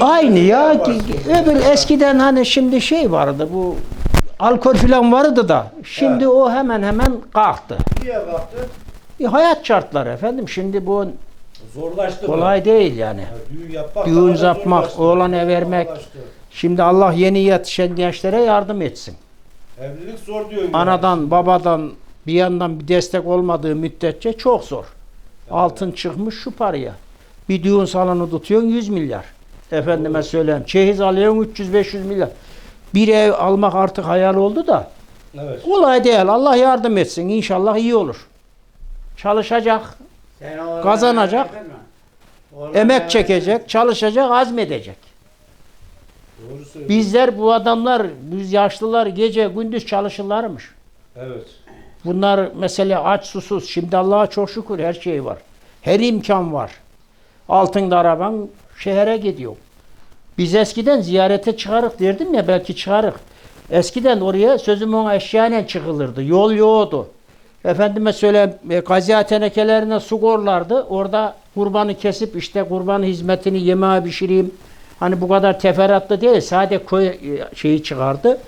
aynı ya. Öbür eskiden hani şimdi şey vardı bu alkol falan vardı da şimdi o hemen hemen kalktı. Niye kalktı? E, hayat şartları efendim şimdi bu Zorlaştı mı? kolay değil yani. Ha, Düğün yapmak. Düğün yapmak, oğlana vermek. Zorlaştı. Şimdi Allah yeni yetişen gençlere yardım etsin. Evlilik zor diyorsun. Anadan babadan bir yandan bir destek olmadığı müddetçe çok zor. Altın çıkmış şu paraya. Bir düğün salonu tutuyorsun 100 milyar. Efendime söyleyeyim. Çeyiz alıyorsun 300-500 milyar. Bir ev almak artık hayal oldu da. Evet. kolay değil. Allah yardım etsin. İnşallah iyi olur. Çalışacak, Kazanacak, emek çekecek, çalışacak, azmedecek. Doğru. Bizler bu adamlar, biz yaşlılar gece gündüz çalışırlarmış. Evet. Bunlar mesela aç susuz. Şimdi Allah'a çok şükür her şey var. Her imkan var. Altında araban şehre gidiyor. Biz eskiden ziyarete çıkarık derdim ya belki çıkarık. Eskiden oraya sözüm ona eşyayla çıkılırdı. Yol yoktu. Efendime söyleyeyim e, gaziya tenekelerine su korlardı. Orada kurbanı kesip işte kurban hizmetini yemeğe pişireyim. Hani bu kadar teferruatlı değil. Sade koy e, şeyi çıkardı.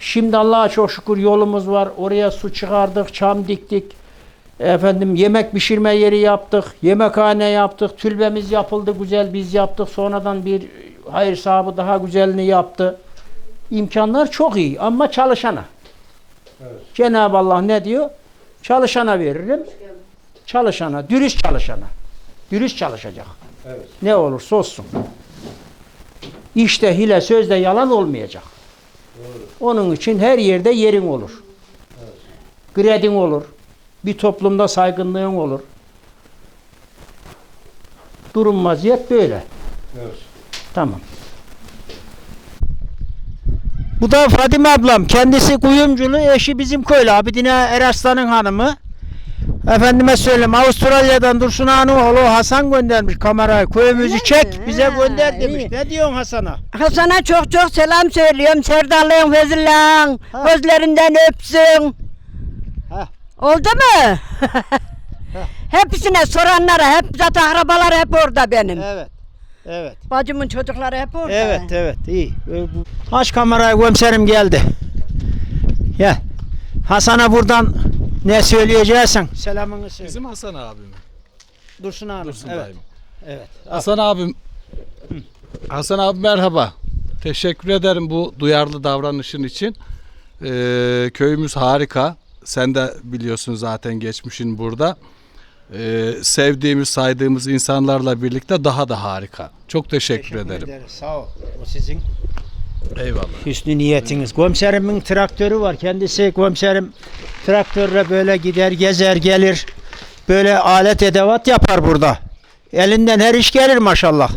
Şimdi Allah'a çok şükür yolumuz var. Oraya su çıkardık, çam diktik. Efendim yemek pişirme yeri yaptık, yemekhane yaptık, türbemiz yapıldı güzel biz yaptık. Sonradan bir hayır sahibi daha güzelini yaptı. İmkanlar çok iyi ama çalışana. Evet. Cenab-ı Allah ne diyor? Çalışana veririm. Çalışana, dürüst çalışana. Dürüst çalışacak. Evet. Ne olursa olsun. İşte hile sözde yalan olmayacak. Doğru. Onun için her yerde yerin olur. Gredin olur. Bir toplumda saygınlığın olur. Durum vaziyet böyle. Evet. Tamam. Bu da Fadime ablam. Kendisi kuyumculu. Eşi bizim köylü. Abidine Eraslan'ın hanımı. Efendime söyleyeyim Avustralya'dan Dursun Han'ın oğlu Hasan göndermiş kamerayı. Köyümüzü çek bize gönder demiş. Ne diyorsun Hasan'a? Hasan'a çok çok selam söylüyorum. Serdal'ın, Fezil'in gözlerinden öpsün. Oldu mu? Hepsine soranlara, hep zaten akrabalar hep orada benim. Evet. Evet. Bacımın çocukları hep orada. Evet evet iyi. Bu- Aç kamerayı gömserim geldi. Gel. Hasan'a buradan ne söyleyeceksin? Selamını söyle. Bizim Hasan abim. Dursun abi. Dursun evet. dayım. Evet. Hasan abim. Hasan abi merhaba. Teşekkür ederim bu duyarlı davranışın için. Ee, köyümüz harika. Sen de biliyorsun zaten geçmişin burada. Ee, sevdiğimiz, saydığımız insanlarla birlikte daha da harika. Çok teşekkür, ederim. ederiz. Sağ ol. O sizin Eyvallah. hüsnü niyetiniz. Komiserimin traktörü var. Kendisi komiserim traktörle böyle gider, gezer, gelir. Böyle alet edevat yapar burada. Elinden her iş gelir maşallah.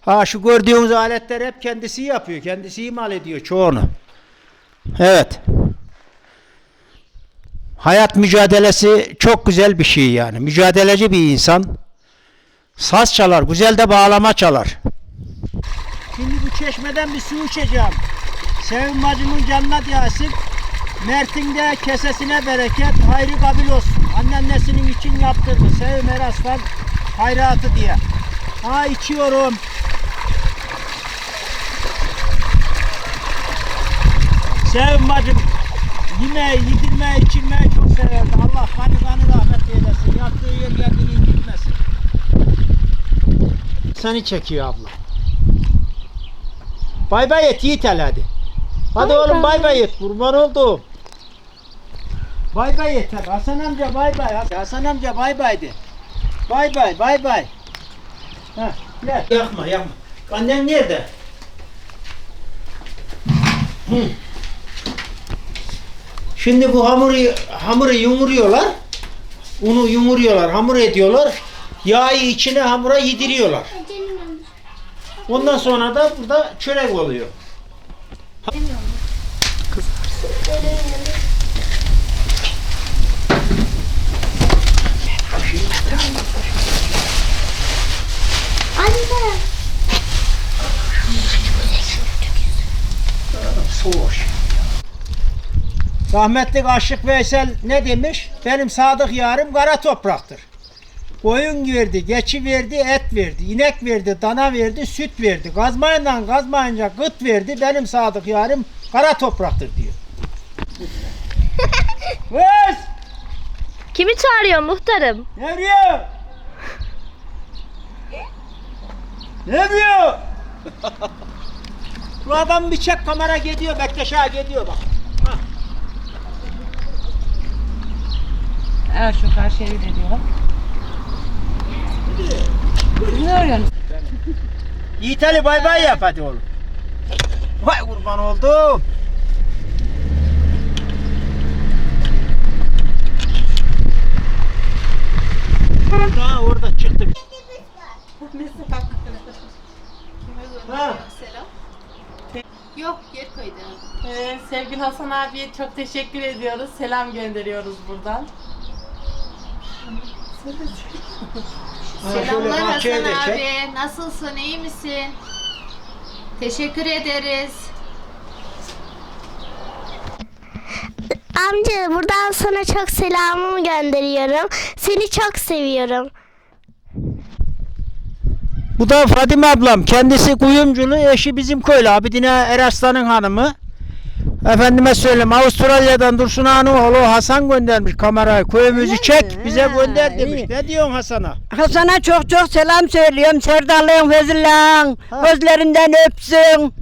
Ha şu gördüğünüz aletler hep kendisi yapıyor. Kendisi imal ediyor çoğunu. Evet. Hayat mücadelesi çok güzel bir şey yani. Mücadeleci bir insan. Saz çalar, güzel de bağlama çalar. Şimdi bu çeşmeden bir su içeceğim. Sevim bacımın canına yağsın. Mert'in de kesesine bereket, hayrı kabil olsun. Anneannesinin için yaptırdı. Sevim Eraslan hayratı diye. Ha içiyorum. Sevim bacım yemeği, yedirmeyi, içirmeyi çok severdi. Allah kanı kanı rahmet eylesin. Yattığı yer kendini incitmesin. Seni çekiyor abla. Bay bay et Yiğit hele hadi. Hadi oğlum bay bay et kurban oldum. Bay bay et hadi. Hasan amca bay bay. Hasan amca bay bay de. Bay bay bay bay. Heh, gel. Yakma yakma. Annen nerede? Hı. Şimdi bu hamuru hamuru yumuruyorlar. Unu yumuruyorlar, hamur ediyorlar. Yağı içine hamura yediriyorlar. Ondan sonra da burada çörek oluyor. Rahmetli Aşık Veysel ne demiş? Benim sadık yarım kara topraktır. Koyun verdi, geçi verdi, et verdi, inek verdi, dana verdi, süt verdi. Gazmayla gazmayınca gıt verdi. Benim sadık yarim kara topraktır diyor. Kız! Kimi çağırıyor muhtarım? Ne yapıyor? Ne yapıyor? Bu adam bir çek kamera gidiyor, Bektaş'a gidiyor bak. Evet şu karşıya gidiyor. Ne arıyorsun? Yiğit Ali bay bay yap hadi oğlum. Vay kurban oldum. Daha orada çıktı. Ha. Yok yer koydu. Ee, sevgili Hasan abiye çok teşekkür ediyoruz. Selam gönderiyoruz buradan. Selamlar Hasan abi. Nasılsın? iyi misin? Teşekkür ederiz. Amca buradan sana çok selamımı gönderiyorum. Seni çok seviyorum. Bu da Fadime ablam. Kendisi kuyumculu, eşi bizim köylü. Abidine Eraslan'ın hanımı. Efendime söyleyeyim Avustralya'dan Dursun Han'ın oğlu Hasan göndermiş kamerayı. Köyümüzü çek bize gönder demiş. Ne diyorsun Hasan'a? Hasan'a çok çok selam söylüyorum. Serdal'ın Fezil'in Ha. gözlerinden öpsün.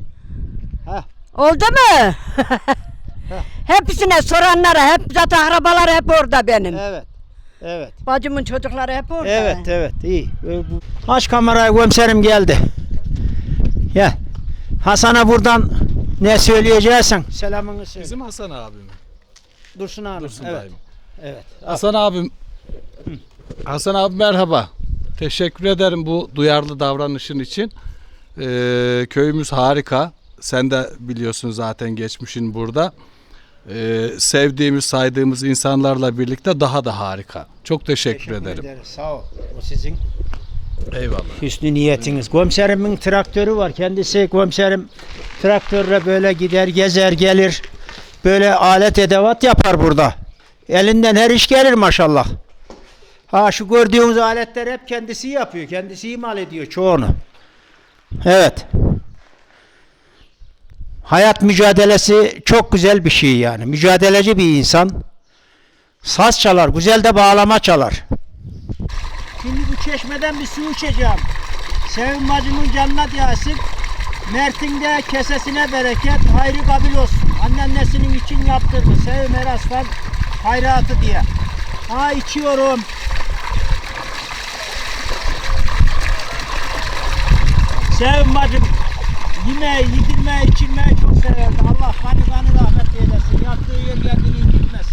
Ha. Oldu mu? Hepsine soranlara hep zaten arabalar hep orada benim. Evet. Evet. Bacımın çocukları hep orada. Evet evet iyi. Ee, Aç kamerayı gömserim geldi. Gel. Hasan'a buradan ne söyleyeceksin? Selamını söyle. Bizim Hasan abim. Dursun Hanım. Dursun evet. dayım. Evet. Hasan abim. Hasan abi merhaba. Teşekkür ederim bu duyarlı davranışın için. Ee, köyümüz harika. Sen de biliyorsun zaten geçmişin burada. Ee, sevdiğimiz, saydığımız insanlarla birlikte daha da harika. Çok teşekkür, ederim. ederiz. Sağ ol. O sizin Eyvallah. hüsnü niyetiniz. Komiserimin traktörü var. Kendisi komiserim traktörle böyle gider, gezer, gelir. Böyle alet edevat yapar burada. Elinden her iş gelir maşallah. Ha şu gördüğünüz aletler hep kendisi yapıyor. Kendisi imal ediyor çoğunu. Evet. Hayat mücadelesi çok güzel bir şey yani. Mücadeleci bir insan. Saz çalar, güzel de bağlama çalar. Çeşmeden bir su içeceğim. Sevim bacımın canına yağsın. Mert'in de kesesine bereket, hayrı kabil olsun. Anneannesinin için yaptırdı. Sevim Eraslan hayratı diye. Ha içiyorum. Sevim bacım yemeği, yedirmeyi, içirmeyi çok severdi. Allah kanı kanı rahmet eylesin. Yattığı yer kendini incitmesin.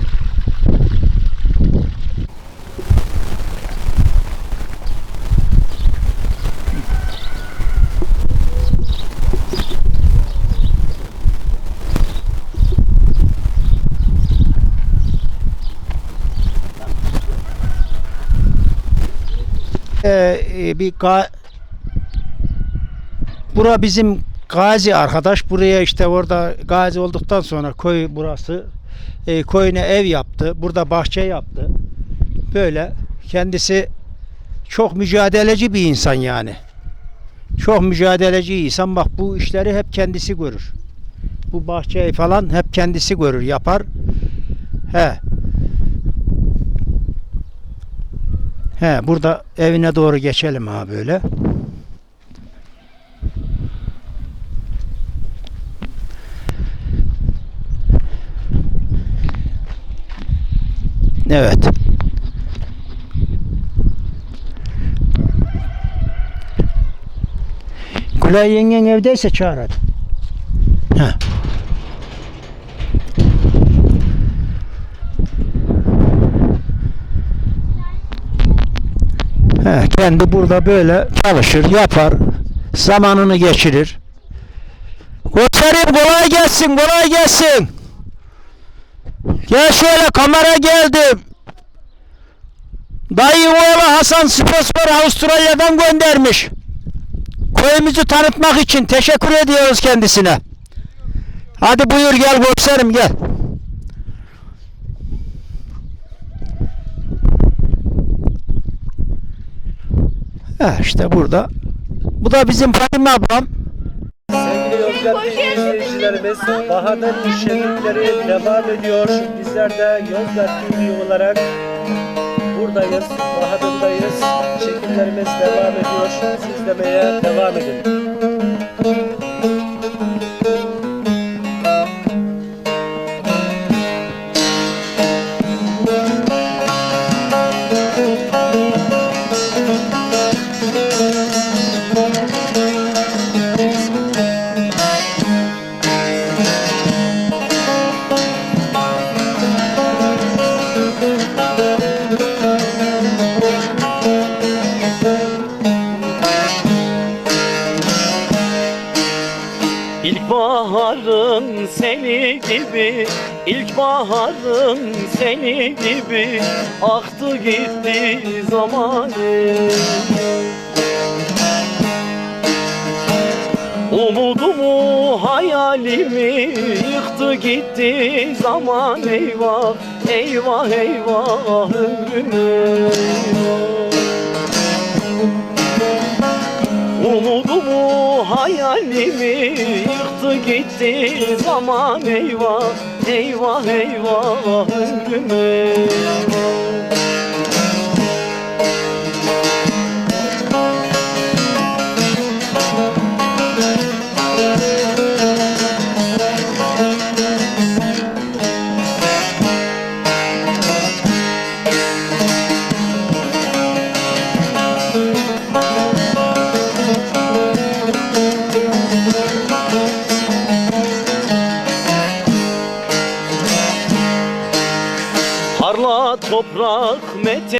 Bir ga- Bura bizim Gazi arkadaş. Buraya işte orada Gazi olduktan sonra köy burası. E, köyüne ev yaptı. Burada bahçe yaptı. Böyle kendisi çok mücadeleci bir insan yani. Çok mücadeleci insan. Bak bu işleri hep kendisi görür. Bu bahçeyi falan hep kendisi görür, yapar. He. He, burada evine doğru geçelim ha böyle. Evet. Gülay yengen evdeyse çağır hadi. Heh. Kendi burada böyle çalışır, yapar, zamanını geçirir. Komiserim kolay gelsin, kolay gelsin. Gel şöyle kamera geldim. Dayı oğlu Hasan Spor Avustralya'dan göndermiş. Köyümüzü tanıtmak için teşekkür ediyoruz kendisine. Hadi buyur gel komiserim gel. Ha işte burada. Bu da bizim Fadime ablam. Sevgili Yozgat izleyicilerimiz, Bahadır şenlikleri devam ediyor. Bizler de Yozgat TV olarak buradayız, Bahadır'dayız. Çekimlerimiz devam ediyor. Siz izlemeye devam edin. İlkbaharın seni gibi İlkbaharın seni gibi Aktı gitti zamanı. Umudumu hayalimi yıktı gitti zaman. Eyvah Eyvah eyvah ömrüme hayalimi yıktı gitti. Zaman eyvah Eyvah eyvah Harla